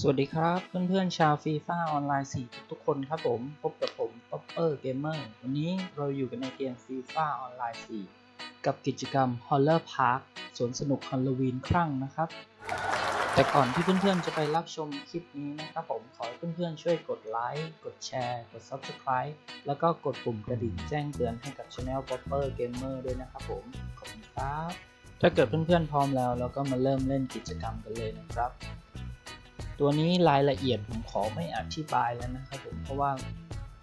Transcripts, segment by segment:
สวัสดีครับเพื่อนๆชาวฟีฟ่าออนไลน์4ทุกๆคนครับผมพบกับผมป๊อปเปอร์เกมเมอร์วันนี้เราอยู่กันในเกมฟีฟ่าออนไลน์4กับกิจกรรม Holler Park สวนสนุกฮอลลวีนครั้งนะครับ แต่ก่อนที่เพื่อนๆจะไปรับชมคลิปนี้นะครับผมขอให้เพื่อนๆช่วยกดไลค์กดแชร์กด Subscribe แล้วก็กดปุ่มกระดิ่งแจ้งเตือนให้กับช anel Popper Gamer ด้วยนะครับผมขอบคุณครับถ้าเกิดเพื่อนๆพร้อมแล้วเราก็มาเริ่มเล่นกิจกรรมกันเลยนะครับ ตัวนี้รายละเอียดผมขอไม่อธิบายแล้วนะครับผมเพราะว่า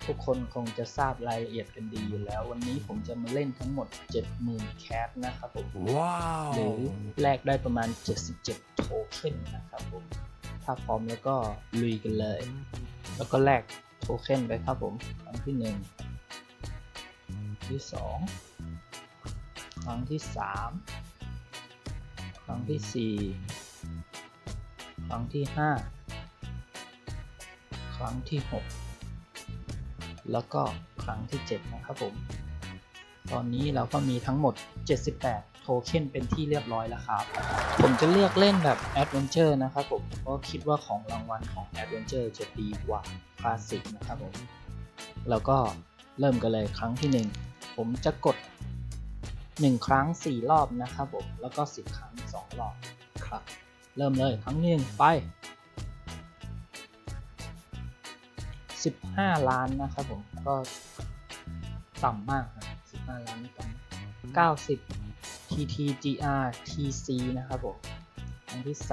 ทุกคนคงจะทราบรายละเอียดกันดีอยู่แล้ว วันนี้ผมจะมาเล่นทั้งหมด 70,000 แคสนะครับผมว้าวหรือแลกได้ประมาณ 77 โทเค็นนะครับผมถ้าพร้อมแล้วก็ลุยกันเลย แล้วก็แลกโทเค็นไปครับผมครั้งที่ 1 ที่ 2 ครั้งที่ 3 ครั้งที่4ค รั้งที่ 5 ครั้งที่ 6 แล้วก็ครั้งที่ 7 นะครับผม ตอนนี้เราก็มีทั้งหมด 78 โทเค็นเป็นที่เรียบร้อยแล้วครับ ผมจะเลือกเล่นแบบ Adventure นะครับผมเพราะคิดว่าของรางวัลของ Adventure จะดีกว่าคลาสสิกนะครับผม แล้วก็เริ่มกันเลยครั้งที่ 1 ผมจะกด 1 ครั้ง 4 รอบนะครับผม แล้วก็ 10 ครั้ง 2 รอบครับ เริ่มเลยครั้งที่หนึ่งไป 15 ล้านนะครับผมก็ต่ำมากครับ15 ล้านไม่ต่ำ90 TTGR TC นะครับผมครั้งที่ 3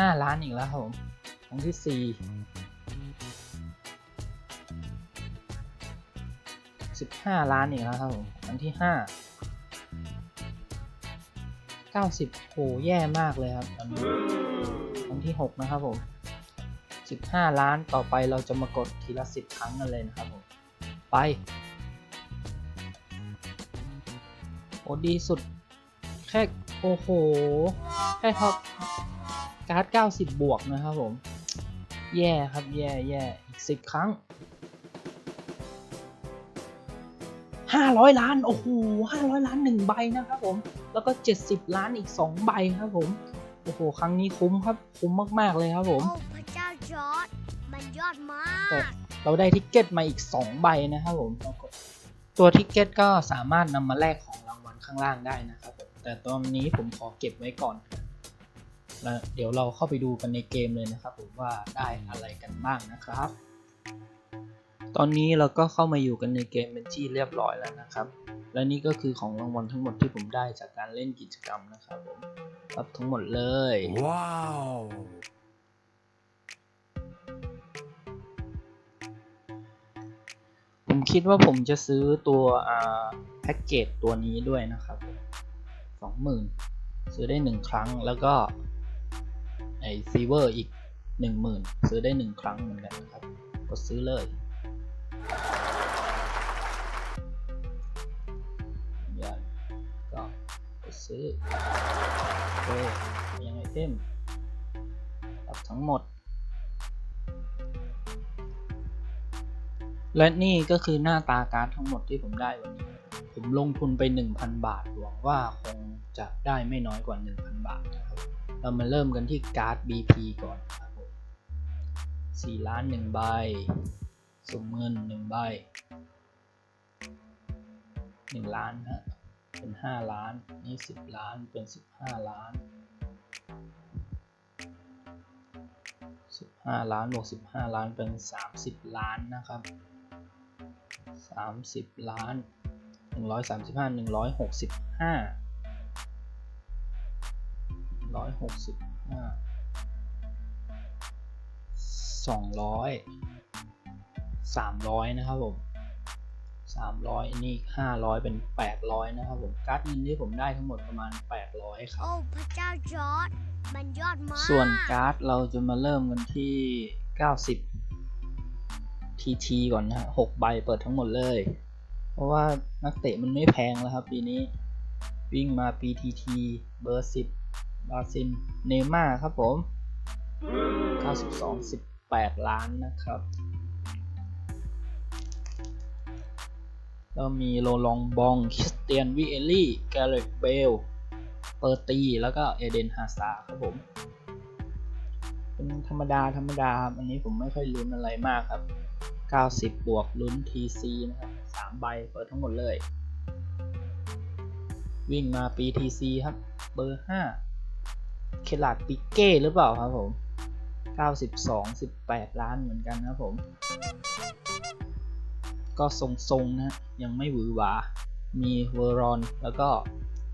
15 ล้านอีกแล้วครับผมครั้งที่ 4 15 ล้านอีกแล้วครับผมครั้งที่ 5 90โหแย่มากเลยครับตอนนี้ครั้งที่ 6 นะครับผม 15 ล้านต่อไปเราจะมากดทีละ 10 ครั้งกันเลยนะครับผม ไป โอ้ดีสุด แค่ โอ้โห แค่ท็อปการ์ด 90 บวกนะครับผม แย่ครับ แย่แย่อีก 10 ครั้ง 500 ล้าน โอ้โห500 ล้าน 1 ใบนะครับผม แล้วก็ 70 ล้านอีก 2 ใบครับผม โอ้โห ครั้งนี้คุ้มครับ คุ้มมากๆเลยครับผม โอ้พระเจ้าจอร์ดมันยอดมาแต่กเราได้ทิกเก็ตมาอีก 2 ใบนะครับผมแล้วก็ตัวทิกเก็ตก็สามารถนำมาแลกของรางวัลข้างล่างได้นะครับผม แต่ตอนนี้ผมขอเก็บไว้ก่อนแล้วเดี๋ยวเราเข้าไปดูกันในเกมเลยนะครับผมว่าได้อะไรกันบ้างนะครับ ตอนนี้เราก็เข้ามาอยู่กันในเกมเป็นที่เรียบร้อยแล้วนะครับ และนี่ก็คือของรางวัลทั้งหมดที่ผมได้จากการเล่นกิจกรรมนะครับผมรับทั้งหมดเลย ว้าวผมคิดว่าผมจะซื้อตัวอ่าแพ็กเกจตัวนี้ด้วยนะครับสองหมื่นซื้อได้หนึ่งครั้งแล้วก็ไอซีเวอร์อีกหนึ่งหมื่นซื้อได้หนึ่งครั้งเหมือนกันนะครับกดซื้อเลย ย่าก็กดซื้อโอเคยังไงเต็มรับทั้งหมด และนี่ก็คือหน้าตาการ์ดทั้งหมดที่ผมได้วันนี้ ผมลงทุนไป 1,000 บาทหวังว่าคงจะได้ไม่น้อยกว่า 1,000 บาทนะครับเรามาเริ่มกันที่การ์ด BP ก่อนครับผม4ล้าน1ใบ สุ่มเงิน1ใบ1ล้านฮะเป็น5ล้านนี่10ล้านเป็น15ล้าน15ล้านบวก15ล้านเป็น30ล้านนะครับ30ล้าน135 165 165 200 300 นะครับผม 300 นี่ 500 เป็น 800 นะครับผม การ์ดเงินที่ผมได้ทั้งหมดประมาณ 800 ครับ โอ้ พระเจ้าจอร์ดมันยอดมาก ส่วนการ์ดเราจะมาเริ่มกันที่ 90 TT ก่อนนะฮะ 6 ใบเปิดทั้งหมดเลย เพราะว่านักเตะมันไม่แพงแล้วครับปีนี้ วิ่งมา PTT เบอร์ 10 บาซิน เนม่าครับผม 92 18 ล้านนะครับ แล้วมีโรลองบองคริสเตียนวิเอลลี่แกเรตเบลเปอร์ตี แล้วก็เอเดนฮาซาครับผม เป็นธรรมดาธรรมดาครับอันนี้ผมไม่ค่อยลุ้นอะไรมากครับ 90 บวกลุ้น TC นะครับ3ใบเปิดทั้งหมดเลย วิ่งมาปี TC ครับ เบอร์ 5 เคลาดปิเก้หรือเปล่าครับผม 92 18 ล้านเหมือนกันครับผม ก็ทรงๆนะฮะยังไม่หวือหวา มีเวอร์รอน แล้วก็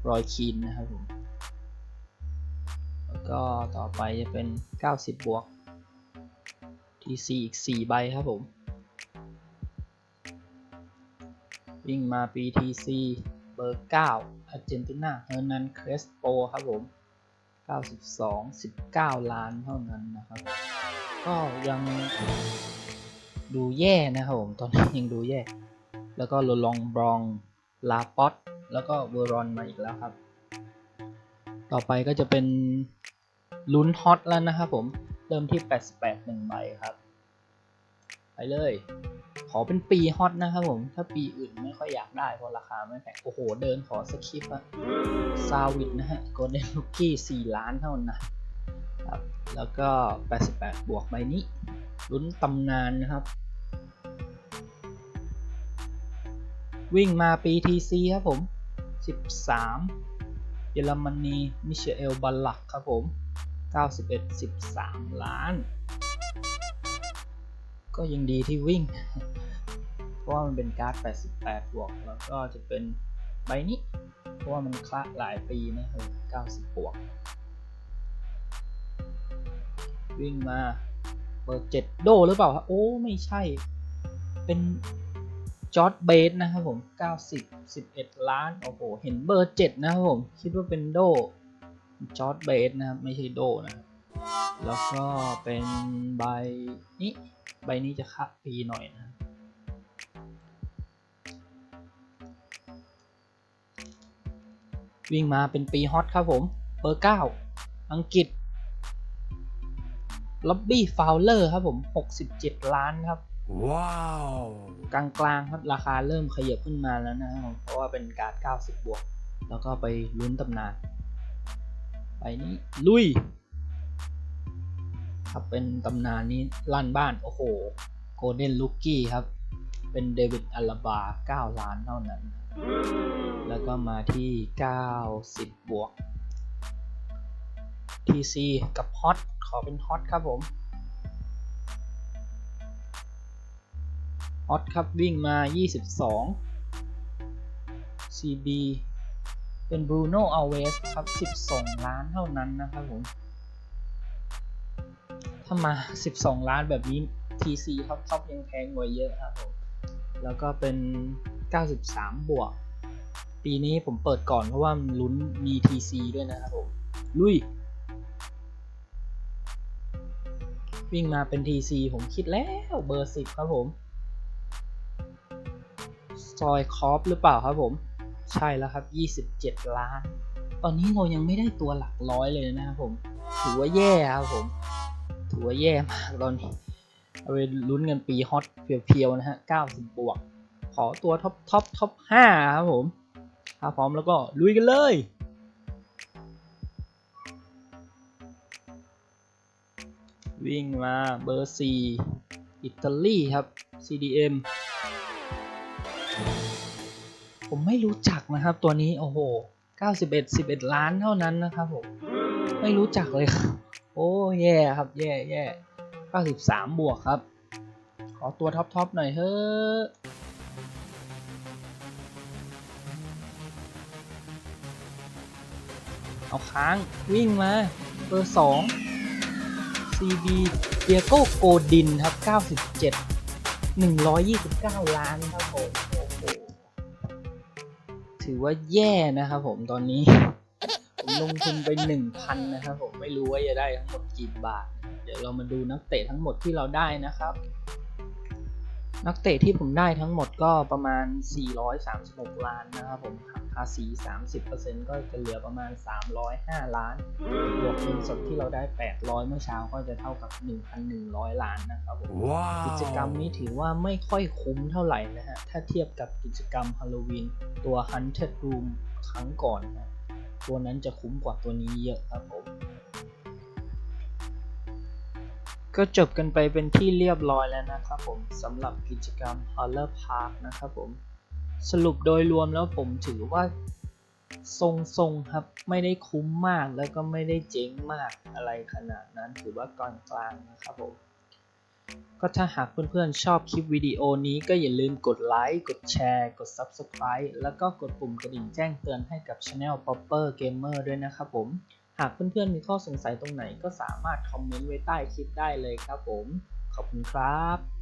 รอยคีนนะครับผมแล้วก็ต่อไปจะเป็น 90 บวก TC อีก 4 ใบครับผม วิ่งมาปี TC เบอร์ 9 อาร์เจนตินาเฮอร์นันเครสโปครับผม 92 19 ล้านเท่านั้นนะครับ ก็ยัง ดูแย่นะครับผมตอนนี้ยังดูแย่ แล้วก็โรลองบรองลาปอตแล้วก็เวอรอนมาอีกแล้วครับ ต่อไปก็จะเป็นลุ้นฮอตแล้วนะครับผม เริ่มที่ 88 1ใบครับ ไปเลย ขอเป็นปีฮอตนะครับผม ถ้าปีอื่นไม่ค่อยอยากได้เพราะราคาไม่แพงโอ้โห เดินขอสคริปอะซาวิดนะฮะโกลเด้นลูกี้ 4 ล้านเท่านั้นครับ แล้วก็ 88 บวกใบนี้ลุ้นตำนานนะครับ วิ่งมาปี TC ครับผม 13 เยอรมนี มิเชลบัลลักครับผม 91 13 ล้าน ก็ยังดีที่วิ่ง เพราะว่ามันเป็นการ์ด 88 บวก แล้วก็จะเป็นใบนี้ เพราะว่ามันคละหลายปีนะครับ90 บวก วิ่งมาเบอร์7โดหรือเปล่า โอ้ ไม่ใช่ เป็น จอร์ดเบสนะครับผม 90 11 ล้าน โอ้โห เห็นเบอร์ 7 นะครับผม คิดว่าเป็นโด จอร์ดเบสนะครับ ไม่ใช่โดนะ แล้วก็เป็นใบนี้ ใบนี้จะคะปีหน่อยนะ วิ่งมาเป็นปีฮอตครับผม เบอร์ 9 อังกฤษล็อบบี้ฟาวเลอร์ครับผม 67 ล้านครับ Wow. กลางๆครับราคาเริ่มขยับขึ้นมาแล้วนะครับเพราะว่าเป็นการ์ด 90 บวก แล้วก็ไปลุ้นตำนาน ไปนี้ลุย ครับเป็นตำนานนี้ลั่นบ้าน โอ้โหโกลเด้นลูกี้ครับ เป็นเดวิดอัลลาบา 9 ล้านเท่านั้น แล้วก็มาที่ 90 บวก TC กับฮอตขอเป็นฮอตครับผม ฮอตครับวิ่งมา 22 CB เป็น Bruno Alves ครับ 12 ล้านเท่านั้นนะครับผม ถ้ามา 12 ล้านแบบนี้ TC ท็อปท็อปยังแพงกว่าเยอะครับผม แล้วก็เป็น 93 บวก ปีนี้ผมเปิดก่อนเพราะว่ามันลุ้นมี TC ด้วยนะครับผม ลุย วิ่งมาเป็น TC ผมคิดแล้วเบอร์ 10 ครับผม ซอยคอฟหรือเปล่าครับผม ใช่แล้วครับ 27 ล้าน ตอนนี้เรายังไม่ได้ตัวหลักร้อยเลยนะครับผม ถือว่าแย่ครับผม ถือว่าแย่มากตอนนี้ เอาไปลุ้นกันปีฮอตเพียวๆนะฮะ 90 บวก ขอตัวท็อปท็อปท็อป5ครับผมถ้าพร้อมแล้วก็ลุยกันเลยวิ่งมาเบอร์ 4 อิตาลีครับ CDM ผมไม่รู้จักนะครับ ตัวนี้โอ้โห91 11 ล้านเท่านั้นนะครับผมไม่รู้จักเลยครับ โอ้แย่ครับแย่แย่93 บวกครับ ขอตัวท็อปท็อปหน่อยเฮ้อเอาค้างวิ่งมาเบอร์2 CB เดียโก้โกดินครับ 97 129 ล้านครับผม ถือว่าแย่นะครับผมตอนนี้ ผมลงทุนไป 1,000 นะครับผมไม่รู้ว่าจะได้ทั้งหมดกี่บาท เดี๋ยวเรามาดูนักเตะทั้งหมดที่เราได้นะครับ นักเตะที่ผมได้ทั้งหมดก็ประมาณ 436 ล้านนะครับผมหักภาษี 30%ก็จะเหลือประมาณ 305 ล้าน บวกเงินสดที่เราได้ 800 เมื่อเช้าก็จะเท่ากับ 1,100 ล้านนะครับผมกิจกรรม Wow. นี้ถือว่าไม่ค่อยคุ้มเท่าไหร่นะฮะ ถ้าเทียบกับกิจกรรมฮาโลวีนตัว Haunted Room ครั้งก่อนนะ ตัวนั้นจะคุ้มกว่าตัวนี้เยอะครับผม ก็จบกันไปเป็นที่เรียบร้อยแล้วนะครับผมสำหรับกิจกรรม Horror Park นะครับผม สรุปโดยรวมแล้วผมถือว่าทรงๆครับไม่ได้คุ้มมากแล้วก็ไม่ได้เจ๊งมากอะไรขนาดนั้นถือว่ากลางๆนะครับผม ก็ถ้าหากเพื่อนๆชอบคลิปวิดีโอนี้ก็อย่าลืมกดไลค์กดแชร์กด Subscribe แล้วก็กดปุ่มกระดิ่งแจ้งเตือนให้กับ Channel Popper Gamer ด้วยนะครับผม หากเพื่อนๆมีข้อสงสัยตรงไหนก็สามารถคอมเมนต์ไว้ใต้คลิปได้เลยครับผม ขอบคุณครับ